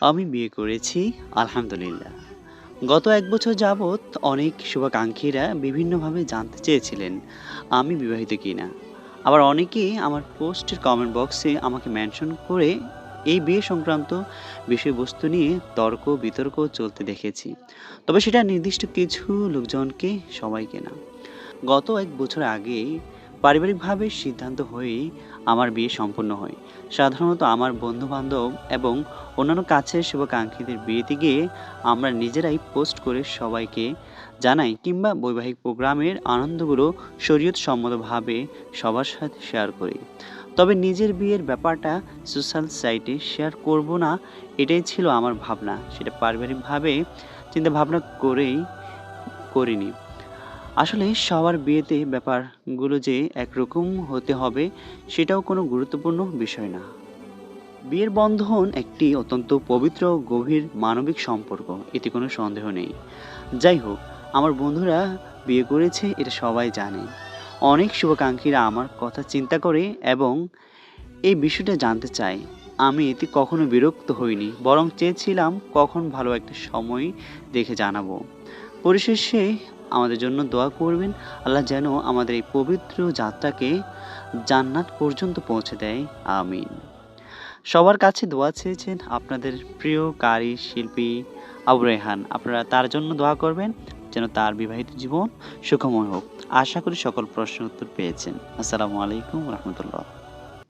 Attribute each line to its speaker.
Speaker 1: আমি বিয়ে করেছি আলহামদুলিল্লাহ। গত এক বছর যাবৎ অনেক শুভাকাঙ্ক্ষীরা বিভিন্নভাবে জানতে চেয়েছিলেন আমি বিবাহিত কিনা। আবার অনেকেই আমার পোস্টের কমেন্ট বক্সে আমাকে মেনশন করে এই বিয়ে সংক্রান্ত বিষয়বস্তু নিয়ে তর্ক-বিতর্ক চলতে দেখেছি। তবে সেটা নির্দিষ্ট কিছু লোকজনকে, সবাইকে না। গত এক বছর আগে পারিবারিকভাবে সিদ্ধান্ত হয়েই আমার বিয়ে সম্পন্ন হয়। সাধারণত আমার বন্ধু-বান্ধব এবং অন্যান্য কাছের শুভাকাঙ্ক্ষীদের বিয়েতে গিয়ে আমরা নিজেরাই পোস্ট করে সবাইকে জানাই কিংবা বৈবাহিক প্রোগ্রামের আনন্দগুলো শরীয়তসম্মতভাবে সবার সাথে শেয়ার করি। তবে নিজের বিয়ের ব্যাপারটা সোশ্যাল সাইটে শেয়ার করব না, এটাই ছিল আমার ভাবনা। সেটা পারিবারিকভাবে চিন্তাভাবনা করেই করিনি। আসলে সবার বিয়েতে ব্যাপারগুলো যে একরকম হতে হবে সেটাও কোনো গুরুত্বপূর্ণ বিষয় না। বিয়ের বন্ধন একটি অত্যন্ত পবিত্র গভীর মানবিক সম্পর্ক। এতে কোনো সন্দেহ নেই। যাই হোক, আমার বন্ধুরা বিয়ে করেছে এটা সবাই জানে। অনেক শুভাকাঙ্ক্ষীরা আমার কথা চিন্তা করে এবং এই বিষয়টা জানতে চায়। আমি এতে কখনো বিরক্ত হইনি। বরং চেয়েছিলাম কখন ভালো একটা সময় দেখে জানাব। পরিশেষে আমাদের জন্য দোয়া করবেন। আল্লাহ যেন আমাদের এই পবিত্র যাত্রাকে জান্নাত পর্যন্ত পৌঁছে দেয়। আমিন। সবার কাছে দোয়া চেয়েছেন আপনাদের প্রিয় কারি শিল্পী আবু রায়হান। আপনারা তার জন্য দোয়া করবেন যেন তার বিবাহিত জীবন সুখময় হোক। আশা করি সকল প্রশ্নের উত্তর পেয়েছেন। আসসালামু আলাইকুম রাহমাতুল্লাহ।